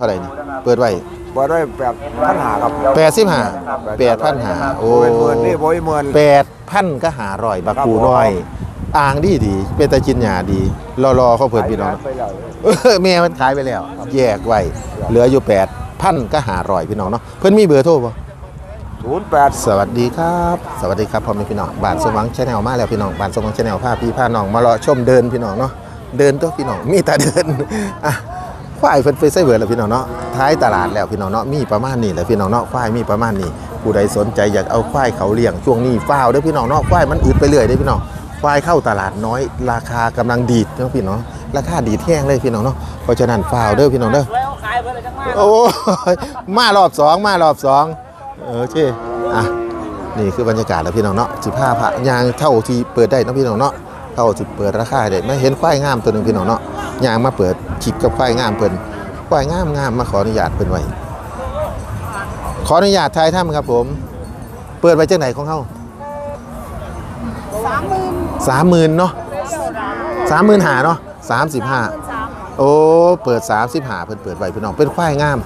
เท่าไหร่นี่เปิดไว้บ่ได้แบบพันหาครับแปดสิบห้าแปดพันหาโอ้โอ้ยหมื่นนี่บ่อยหมื่นแปดพันก็หาร่อยบักปูครับผมน้อย อ่างดีดีเป็นตะจินหยาดีรอรอเขาเพิ่นพี่น้องไปแล้วเออแม่มันขายไปแล้ว แยกไว้เหลืออยู่แปดพันก็หาร่อยพี่น้องเนาะเพิ่นมีเบอร์โทรบ่ศูนย์แปดสวัสดีครับ สวัสดีครับพ่อแม่พี่น้องบ้านสมหวังชาแนลมาแล้วพี่น้องบ้านสมหวังชาแนลพาพี่พาน้องมารอชมเดินพี่น้องเนาะเดินตัวพี่น้องมีแต่เดินอะ ควายเพิ่นไปใส่เบิดแล้วพี่น้องเนาะท้ายตลาดแล้วพี่น้องเนาะมีประมาณนี้แหละพี่น้องเนาะควายมีประมาณนี้ผู้ใดสนใจอยากเอาควายเขาเลี้ยงช่วงนี้ฟ้าวเด้อพี่น้องเนาะควายมันอึดไปเรื่อยเด้อพี่น้องควายเข้าตลาดน้อย ราคากำลังดีดเนาะพี่น้องราคาดีแห้งเลยพี่น้องเนาะเพราะฉะนั้นฟ้าวเด้อพี่น้องเด้อแล้วขายเพื่อนเลยจังมาโอ้มารอบสองมารอบสองเออโอเคอะนี่คือบรรยากาศแล้วพี่น้องเนาะสิบห้าพระยางเท่าที่เปิดได้เนาะพี่น้องเนาะ เท่าที่เปิดราคาได้ไม่เห็นควายงามตัวหนึ่งพี่น้องเนาะยางมาเปิดขิดกับควายงามเพิ่นควายงามงามมาขออนุญาตเพิ่นไว้ขออนุญาตทายถ้ำครับผม เปิดไว้จังไหนของเขาสามหมื่นสามหมื่นเนาะสามหมื่นหาเนาะสามสิบห้าโอ้เปิด30หาเพิ่นเปิดไว้พี่น้องเป็นควายงาม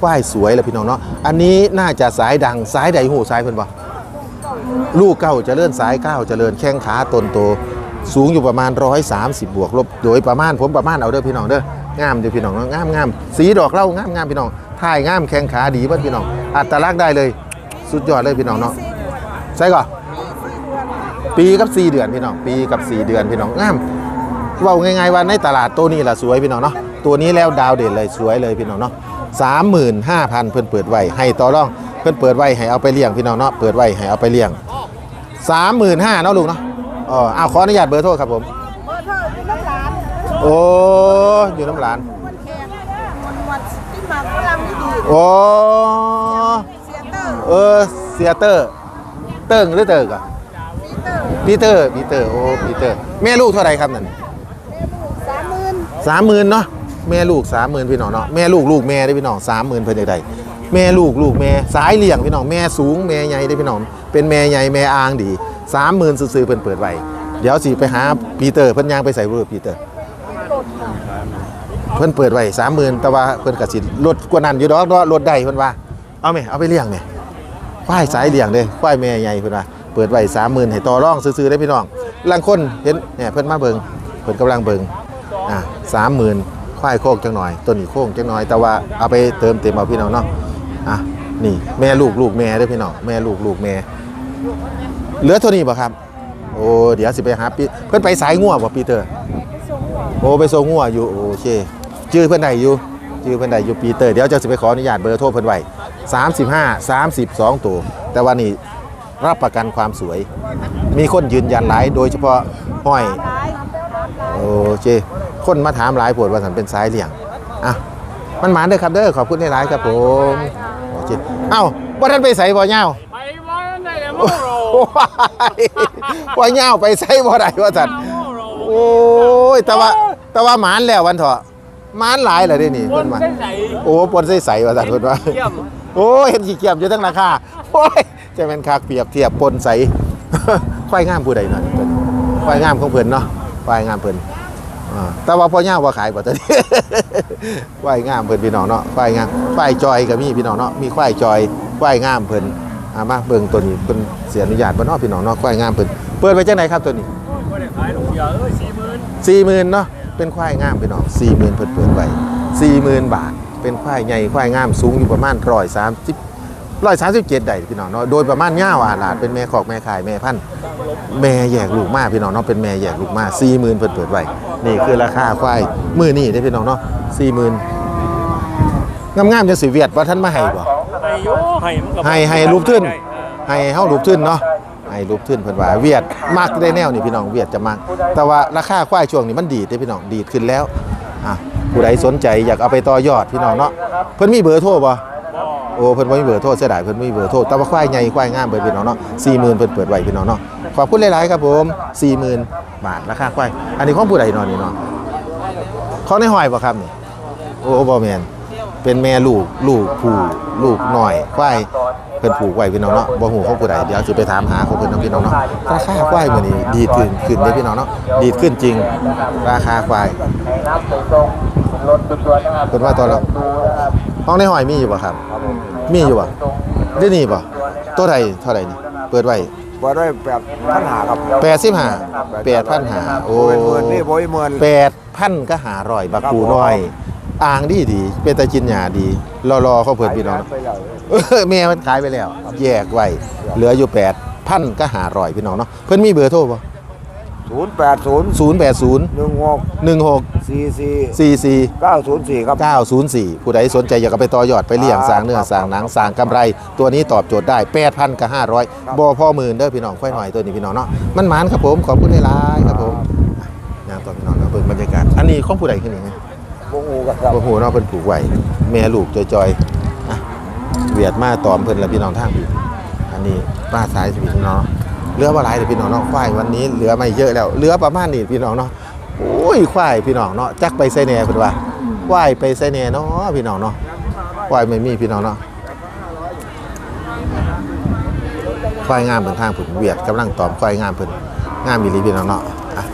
ควายสวยเลยพี่น้องเนาะอันนี้น่าจะสายดังสายใดหูสายเพิ่นบ่ลูกเก้าเจริญสายเก้าเจริญแข้งขาตนโต สูงอยู่ประมาณ 130 บวกลบ โดยประมาณผมประมาณเอาเด้อพี่น้องเด้องามเด้อพี่น้องเนาะงามงามสีดอกเล่างามงามพี่น้องท่ายงามแข้งขาดีเบิ่พี่น้อง อัตลักษณ์ได้เลย สุดยอดเลยพี่น้องเนาะใช่ก่อนปีกับ 4 เดือนพี่น้อง ปีกับ 4 เดือนพี่น้องงามว่าง่ายๆว่าในตลาดตัวนี้ล่ะสวยพี่น้องเนาะตัวนี้แล้วดาวเด่นเลยสวยเลยพี่น้องเนาะสามหมื่นห้าพันเพิ่อนเปิดไว้ให้ต่อรอง เพิ่อนเปิดไว้ให้เอาไปเลี้ยงพี่น้องเนาะเปิดไว้ให้เอาไปเลี้ยงสามหมื่นห้าเนาะลูกเนาะ อ๋อเอาขออนุญาตเบอร์โทรครับผม เบอร์โทรอยู่น้ำร้านโอ้อยู่น้ำหลานมันแขกมันวัดที่หมากฝรั่งที่ดีโอ้เซียเตอร์เออเซียเตอร์เติ้งหรือเติร์กอะปีเตอร์ปีเตอร์ปีเตอร์โอ้ปีเตอร์แม่ลูกเท่าไหร่ครับนั่นสามหมื่นสามหมื่นเนาะแม่ลูกสามหมื่นพี่น้องเนาะแม่ลูกลูกแม่ได้พี่น้องสามหมื่นเพิ่นใดๆแม่ลูกลูกแม่สายเลี้ยงพี่น้องแม่สูงแม่ใหญ่ได้พี่น้องเป็นแม่ใหญ่แม่อ่างดี สามหมื่นซื้อๆเพิ่นเปิดไว้เดี๋ยวสิไปหาปีเตอร์เพิ่นยางไปใส่รูปปีเตอร์เพิ่นเปิดไว้สามหมื่นแต่ว่าเพิ่นก็สิลดกว่านั้นอยู่ดอกเนาะลดได้เพิ่นว่าเอาไหมเอาไปเลี้ยงไหมควายสายเลี้ยงเด้ควายแม่ใหญ่เพิ่นว่าเปิดไว้สามหมื่นให้ต่อรองซื้อๆได้พี่น้องลางคนเห็นเนี่ยเพิ่นมาเบิงเพิ่นกำลังเบิงอะสามหมื่นควายโคกจังหน่อยต้นนี้โค้งจังหน่อย แต่ว่าเอาไปเติมเต็มเอาพี่น้องเนาะอะนี่แม่ลูกลูกแม่ด้วยพี่น้องแม่ลูกลูกแม่ เหลือเท่านี้ป่ะครับ โอ้เดี๋ยวสิไปหาปีเพื่อนไปสายงัวป่ะปีเตอร์โอ้ไปส่งงัวอยู่โอเคชื่อเพื่อนใดอยู่ชื่อเพื่อนใดอยู่ปีเตอร์เดี๋ยวจะสิไปขออนุญาตเบอร์โทรเพื่อนไว้35 32ตัวแต่ว่านี่รับประกันความสวย มีคนยืนยันหลายโดยเฉพาะห้อยโอเคคนมาถามหลายปวดว่าสันเป็นสายเลี่ยงอะมันหมานเด้อครับเด้อขอบคุณในหลายครับผมโอเคเอ้าว่าท่านไปใส่บ่อเงาไปบ้านได้แล้วโมโร ว่าเงาไปใส่บ่ได้ว่าสันโมโรโอ้ยแต่ว่าแต่ว่าหมานแล้ววันเถอะหมานหลายเลยเด้นี่คเพิ่นนว่าได้ใส่โอ้ปนใส่ใส่ว่าสันเพิ่นว่าเยี่ยมโอ้ยเห็นขี้เกียจอยู่ทั้งราคาโอ้ยจะเป็นคักเปรียบเทียบปนใสควายงามผู้ใดหน่อยเพิ่นควายงามของเพิ่นเนาะควายงามเพิ่นอ่าแต่ว่าพ่อย่าว่าขายบ่ตอนนี้ควายงามเพิ่นพี่น้องเนาะควายงามควายจอยก็มีพี่น้องเนาะมีควายจอยควายงามเพิ่น อ่ามาเบิ่งตัวนี้เพิ่นเสียอนุญาตบ่เนาะพี่น้องเนาะควายงามเพิ่นเปิดไว้จังไหนครับตัวนี้ไม่ได้ขายลูกเดียวเอ้ยสี่หมื่น40,000เนาะเป็นควายงามพี่น้อง40,000เพิ่นเปิดไว้40,000บาท เป็นควายใหญ่ควายงามสูงอยู่ประมาณ130ร้อยสามสิบเจ็ดได้พี่น้องเนาะโดยประมาณเง่าอาหลาดเป็นแม่ขอกแม่ขายแม่พันธุ์แม่แยกลูกมาพี่น้องเนาะเป็นแม่แยกลูกมาสี่หมื่นเปิดเปิดไว้นี่คือราคาควายมือนี่ได้พี่น้องเนาะสี่หมื่นงามๆจะสิเวียดว่าท่านมาให้บ่ ให้โยให้มันก็ให้ให้รูปขึ้นให้เฮารูปขึ้นเนาะให้รูปขึ้นเพิ่นว่าเวียดมักได้แนวนี่พี่น้องเวียดจะมักแต่ว่าราคาควายช่วงนี้มันดีดได้อพี่น้องดีดขึ้นแล้วอะผู้ใดสนใจอยากเอาไปต่อยอดพี่น้องเนาะเพิ่นมีเบอร์โทรบ่บ่โอ้เพิ่นบ่มีเบอร์โทรเสียดายเพิ่นบ่มีเบอร์โทรแต่ว่าควายใหญ่ควายงามเบิดพี่น้องเนาะ40,000เพิ่นเปิดไว้พี่น้องเนาะขอบคุณหลายๆครับผม40,000บาทราคาควายอันนี้ของผู้ใดเนาะนี่เนาะของในห้อยบ่ครับนี่โอ้บ่แม่น เป็นแม่ลูกลูกผู้ลูกน้อยควายเพิ่นผูกไว้พี่น้องเนาะบ่ฮู้ของผู้ใดเดี๋ยวสิไปถามหาของเพิ่นเนาะพี่น้องเนาะราคาควายมื้อนี้ดีดขึ้นขึ้นเด้อพี่น้องเนาะดีดขึ้นจริง ราคาควายเพิ่นว่าตอนละห้องในหอยมีอยู่บ่ครับครับผมมีอยู่บ่ได้นี่บ่ตัวใดเท่าใดนี่เปิดไว้เปิดไว้แปดพันหาครับ85 8,500โอ้โอ้ยหมื่นนี่โบยหมื่น8,000ก็หาร้อยบักกูน้อย อ่างดีดี เป็นตาจินหยาดีรอๆเขาเพิ่นพี่น้องไปแล้วเออแม่มันขายไปแล้ว แยกไว้เหลืออยู่8,000ก็หาร้อยพี่น้องเนาะเพิ่นมีเบอร์โทรบ่ศูนย์แปดศูนย์080หนึ่งหก16สี่สี่44เก้าศูนย์สี่ครับ904ผู้ใดสนใจอยากเอาไปต่อยอดไปเลี้ยงครับสร้างเนื้อสร้างหนังสร้างกำไร ตัวนี้ตอบโจทย์ได้8,000กับครับ500บ่พ่อหมื่นเด้อพี่น้องค่อยหน่อยตัวนี้พี่น้องเนาะมันหมานครับผมขอบคุณหลายๆครับผมย่างต่อพี่น้องเนาะเบิ่งบรรยากาศอันนี้ของผู้ใดขึ้นนี่ไงวงอู กับครับบ่ฮู้เนาะเพิ่นผูกไว้แม่ลูกจอยๆอะเวียดมาตอมเพิ่นละพี่น้องทางพี่อันนี้ป้าสายสิพี่น้องเนาะเหลือบ่หลายเด้อพี่น้องเนาะควายวันนี้เหลือไม่เยอะแล้วเหลือประมาณนี้พี่น้องเนาะโอ้ยควายพี่น้องเนาะจักไปไสแหน่เพิ่นว่าควายไปไสแหน่เนาะพี่น้องเนาะควายไม่มีพี่น้องเนาะควายงามเพิ่นทางผุนเวียดกำลังตอมควายงามเพิ่นงามอีหลีพี่น้องเนาะอะ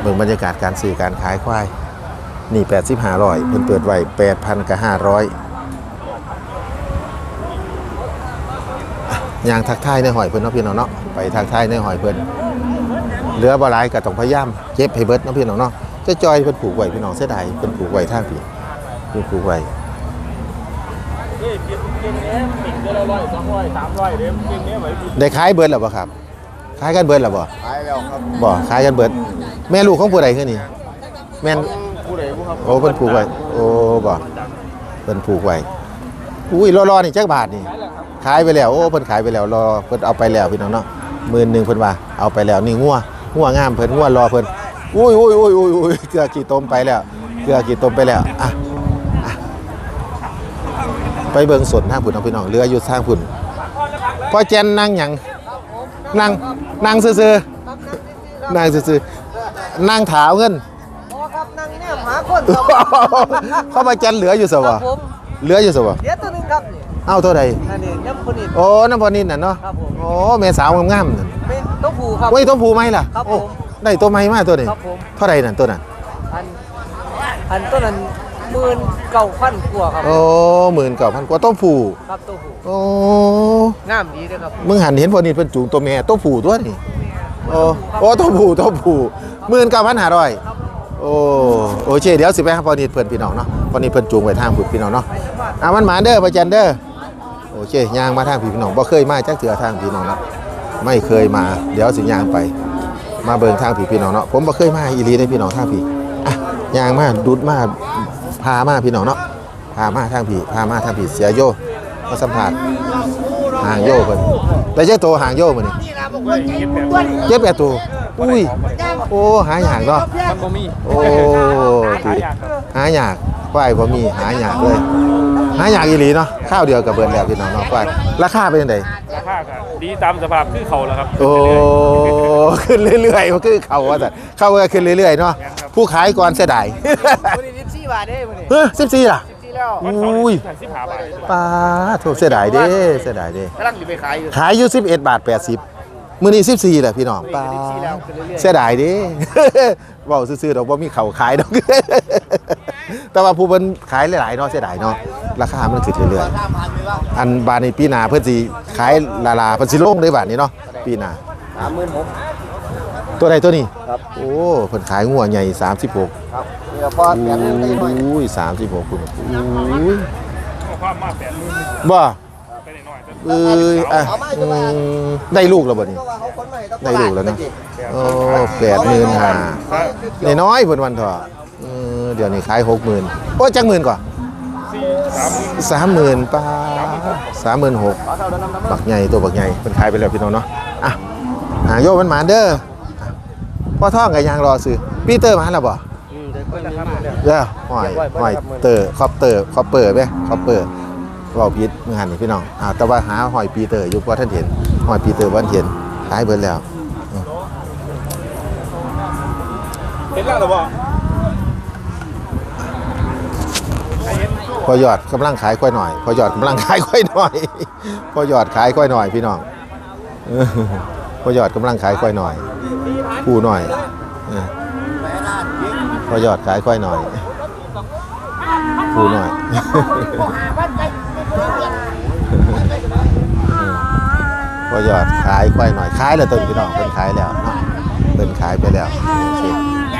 เบิ่งบรรยากาศการซื้อการขายควาย นี่แปดสิบห้าร้อยเพิ่นเปิดไว้แปดพันกับห้าร้อยยางทักทายในหอยเพิ่นเนาะพี่น้องเนาะไปทักทายในหอยเพิ่นเหลือบ่หลายก็ต้องพยายามเก็บให้เบิดเนาะพี่น้องเนาะจะจอยเพิ่นผูกไว้พี่น้องเสียดายเพิ่นผูกไว้ทางพี่เพิ่นผูกไว้เฮ้ยกินกินเนี้ยกินเดือนละร้อยสองร้อยสามร้อยเดี๋ยวกินเนี้ยไหวกินได้ขายเบิดแล้วบ่ครับขายกันเบิดแล้วบ่ขายแล้วครับบ่ขายกันเบิดแม่ลูกของผู้ใดคือนี่แม่น ผู้ใดผู้ครับโอ้เพิ่นผูกไว้ โอ้บ่เพิ่นผูกไว้อุ้ยรอๆนี่จักบาทนี่ ขายไปแล้ว โอ้เพิ่นขายไปแล้วรอเพิ่นเอาไปแล้วพี่น้องเนาะหมื่นหนึ่งเพิ่นว่าเอาไปแล้วนี่งัวงัวงามเพิ่นงัวรอเพิ่นอุ้ยอุ้ยอุ้ยอุ้ยอุ้ยเกลือกี่ต้มไปแล้ว เกลือกี่ต้มไปแล้วอะอะไปเบิ่งสนทางพุ่นน้องพี่น้องเรืออยู่ทางพุ่นพ่อแจนนั่งหยังนั่งนั่งซื่อๆนั่งซื่อๆนั่งถาวเงิน เข้ามาจันเหลืออยู่สครัวะบผมเหลืออยู่สวะเดี๋ยวตัวหนึงครับนี่เอ้าเท่าใดอันนี้น้ำคนนี้ โอ้น้ำพอนินน่ะเนาะครับผม โอ้แม่สาวงามๆนั่นเป็นตัวผู้ครับไว้ยตัวผูไหมล่ะครับโอ้ผมได้ตัวไหมมาตัวนี้ครับผม เท่าใดนั่นตัวนั้นอันอันตัวนั้นหมื่นเก้าพันกว่าครับ โอ้หมื่นเก้าพันกว่าตัวผูครับตัวผู้โอ้งามดีเลยครับ มึงหันเห็นพอนินเป็นจูงตัวแม่ตัวผูตัวนี่โอ้โอ้ตัวผูตัวผูหมื่นเก้าพันห้าร้อย โอ้โอเคเดี๋ยวสิไปหาพอนินเพื่อนพี่น้องเนาะพอนินเพื่อนจูงไปทางพี่น้องเนาะอะมันหมาเด้อพ่อจันเด้อโอเคย่างมาทางพี่พี่น้องบ่เคยมาจักเถื่อทางพี่น้องเนาะไม่เคยมา เดี๋ยวสิย่างไป มาเบิงทางผีพี่น้องเนาะผมบ่เคยมาอีหลีได้พี่น้องทางผีอะย่างมาดุดมาพามาพี่น้องเนาะพามาทางผีพามาทางผีเสียโยมาสัมผัสห่างโยเพิ่นได้เจ้าโตห่างโยมื้อนี้เจ็บแปดตัว อุ้ย โอ้ หายากเนาะมันบ่มีโอ้หาตียากครับหายากควายบ่มี หายากเลย หายากอีหลีเนาะ ข้าวเดียวกับเบิดแล้วพี่น้องเนาะควาย ราคาเป็นจังไดราคาก็ดีตามสภาพคือเขาแล้วครับ โอ้ ขึ้นเรื่อยๆมันคือเขาว่าแต่เขาก็ขึ้นเรื่อยๆเนาะ ผู้ขายก่อนเสียดายวันนี้สิบสี่บาทเด้วันนี้เฮ้ยสิบสี่ล่ะสิบสี่แล้วอุ้ยสิบห้าบาทป้าถูกเสียดายเด้เสียดายเด้กำลังจะไปขายอยู่ ขายอยู่สิบเอ็ดบาทแปดสิบ มื้อนี้สิบสี่แหละพี่น้องป้า14แล้วขึ้นเรื่อยๆเสียดายเด้เว้าซื่อๆดอกว่ามีเขาขายดอกแต่ว่าผู้เพิ่นขายหลายๆเนาะเสียดายเนาะราคามันขึ้นเรื่อยๆอันบานในปีหน้าเพิ่นสิขายลาลาเพิ่นสิลงได้บาทนี้เนาะปีหน้าสามหมื่นหกตัวใดตัวนี้ครับโอ้เพิ่นขายงัวใหญ่36ครับเดี๋ยวพอแปดหมื่นได้หน่อยอุ้ย36คุณอุ้ยความมาแปดหมื่นบ่ ไปหน่อยเอ้ยอะอืมได้ลูกแล้วบ่นี่ก็ว่าเขาคนใหม่ต้องได้ลูกแล้วเนาะโอ้85,000น้อยๆเพิ่นวันเถอะเออเดี๋ยวนี้ขาย60,000โอ้จักหมื่นกว่าสี่สามหมื่น30,000ป้า36,000บักใหญ่ตัวบักใหญ่เพิ่นขายไปแล้วพี่น้องเนาะอะหางโยมันหมานเด้ออะพ่อท่องก็ยังรอซื้อปีเตอร์มาแล้วบ่อืมเดี๋ยวคนนี้มาแล้วเด้อหอยหอยเตอร์คอปเตอร์คอปเปอร์ไหมคอปเปอร์ เว้าผิดมือหันนี่พี่น้องอ่าแต่ว่าหาหอยปีเตอร์อยู่บ่ท่านเห็นหอยปีเตอร์บ่ทันเห็นขายเบิดแล้วเห็นแล้วหรือเปล่าพอยอดกำลังขายค่อยหน่อย พอยอดกำลังขายค่อยหน่อย พอยอดขายค่อยหน่อยพี่น้องเออพอยอดกำลังขายค่อยหน่อยผู้หน่อยเออพอยอดขายค่อยหน่อยผูหน่อย พอยอดขายควายหน่อยขายแล้วตัวนี้พี่น้องเพิ่นขายแล้วเนาะเพิ่นขายไปแล้ว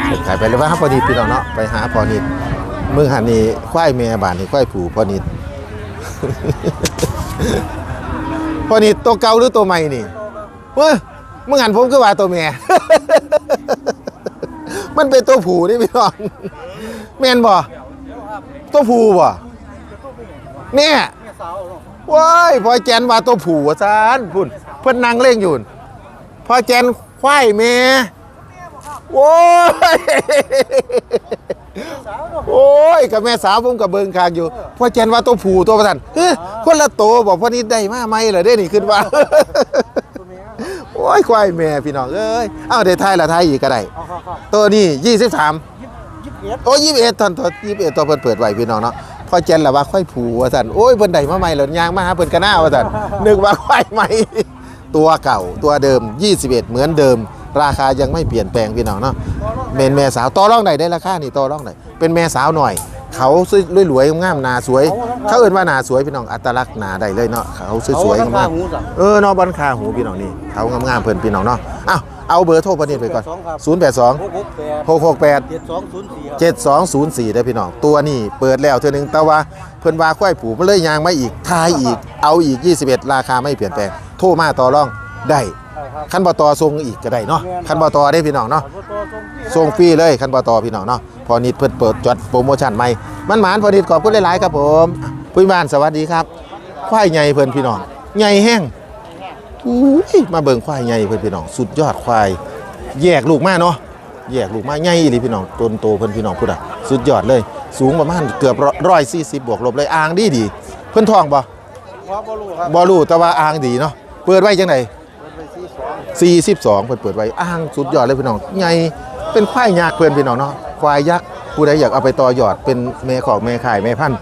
เพิ่นขายไปแล้วว่าพอดีพี่น้องเนาะไปหาพอนิดมึงหันนี่ควายแม่บานนี่ควายผูพอนิดพอนิดตัวเก่าหรือตัวใหม่นี่เว้ยมึงหันผมก็ว่าตัวแม่ มันเป็นตัวผูนี่พี่น้องแม่นบ่ตัวผูบ่เนี่ยว้ายพอแจนว่าตัวผูว่าซานพุ่น เพิ่นนั่งเล่งอยู่นั่นพอแจนควายแม่โอ้ยโอ้ยกับแม่สาวผมกับเบิงคางอยู่พอแจนว่าตัวผูตัวประทันเฮ้ยคนละโตวบอกพอนี้ได้มาไหมเหรอเด้นี่ขึ้นว่าโอ้ยควายแม่พี่น้องเอ้ยเอ้าเดี๋ยวไทยละไทยอีกก็ได้ตัวนี้ยี่สิบสามโอ้ยี่สิบเอ็ดตอนตอนยี่สิบเอ็ดตอนเพิ่นเปิดไว้พี่น้องเนาะพอเจนละว่าค่อยผูว่าสันโอ้ยเพิ่นได้มาใหม่แล้วยางมาหาเพิ่นกระหน้าว่าสันนึกว่าค่อยใหม่ ตัวเก่าตัวเดิม 21 เหมือนเดิม ราคายังไม่เปลี่ยนแปลงพี่น้องเนาะเป็นแม่สาวต่อรองไหนได้ราคานี่ต่อรองไหนเป็นแม่สาวหน่อย เขาสวยๆงามๆหนาสวย เขาเอิ้นว่าหนาสวยพี่น้องอัตลักษณ์หนาได้เลยเนาะเขาสวยๆงามๆเออเนาะบอนคาหูพี่น้องนี่เขางามๆเพิ่นพี่น้องเนาะอ้าวเอาเบอร์โทรประเด็นไปก่อน 082หกหกแปด668เจ็ดสองศูนย์สี่ครับ7204ได้อพี่น้อง ตัวนี้เปิดแล้วเท่านึงแต่ว่าเพิ่นว่าควายผูมันเลยยางมาอีกทายอีก เอาอีก 21 ราคาไม่เปลี่ยนแปลงโทรมาต่อรองได้คันบ่ต่อส่งอีกก็ได้เนาะคันบ่ต่อได้พี่น้องเนาะส่งฟรีเลยคันบ่ต่อพี่น้องเนาะพอนิดเพิ่นเปิดจัดโปรโมชั่นใหม่มันหมานพอนิดขอบคุณหลายๆครับผมผู้บ้านสวัสดีครับควายใหญ่เพิ่นพี่น้องใหญ่แห้งอุ้ยมาเบิ่งควายใหญ่เพิ่นพี่น้องสุดยอดควาย แยกลูกมาเนาะแยกลูกมาใหญ่อีหลีพี่น้องต้นโตเพิ่นพี่น้องพุดอะสุดยอดเลย สูงประมาณเกือบร้อยสี่สิบบวกลบเลยอ่างดีดีเพิ่นท้องบ่ว่าบอลูครับบ่รู้แต่ว่าอ่างดีเนาะ เปิดไว้จังไดเป็นสี่สองเพิ่นเปิดไว้อ่างสุดยอดเลยพี่น้องใหญ่เป็นควายยักษ์เพิ่นพี่น้องเนาะควายยักษ์ผู้ใดอยากเอาไปต่อยอดเป็นแม่ของแม่ขายแม่พันธุ์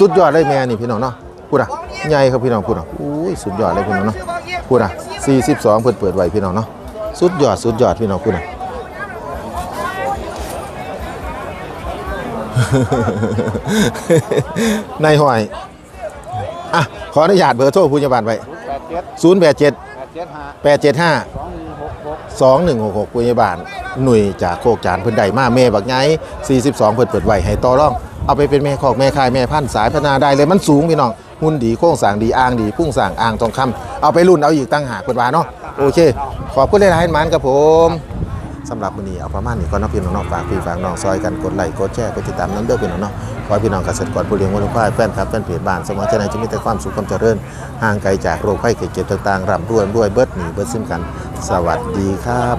สุดยอดเลยแม่นี่พี่น้องเนาะพูดอะใหญ่ครับพี่น้องพูดอะอุ้ยสุดยอดเลยพี่น้องเนาะพูดอะ42เพิ่นเปิดไว้พี่น้องเนาะสุดยอดสุดยอดพี่น้องพูดอะนายหอยอะขออนุญาตเบอร์โทรผู้ใหญ่บ้านไว้ ศูนย์แปดเจ็ด087แปดเจ็ดห้า875สองหนึ่งหกหก2166ผู้ใหญ่บ้านหน่วยจากโคกจานเพิ่นได้มาแม่บักไง42เพิ่นเปิดไว้ให้ต่อรอง เอาไปเป็นแม่คอกแม่คายแม่พันธุ์สายพัฒนาได้เลยมันสูงพี่น้องหุ่นดีโค้งสร้างดีอ่างดีพุ่งสร้างอ่างทองคำเอาไปรุ่นเอาอีกตั้งหากเพิ่นว่าเนาะโอเค ขอบคุณหลายๆมันครับผม สำหรับวันนี้เอาประมาณนี้ก่อนเนาะพี่น้องเนาะฝากพี่ฝากน้องซอยกันกดไลค์กดแชร์กดติดตามน้ำเด้อพี่น้องเนาะขอให้พี่น้องเกษตรกรผู้เลี้ยงวัวควายแฟนครับแฟนเพจบ้านสมองเจริญจะมีแต่ความสุขความเจริญห่างไกลจากโรคภัยไข้เจ็บต่างๆร่ำรวยรวยเบิดหนีเบิดซึ่งกัน สวัสดีครับ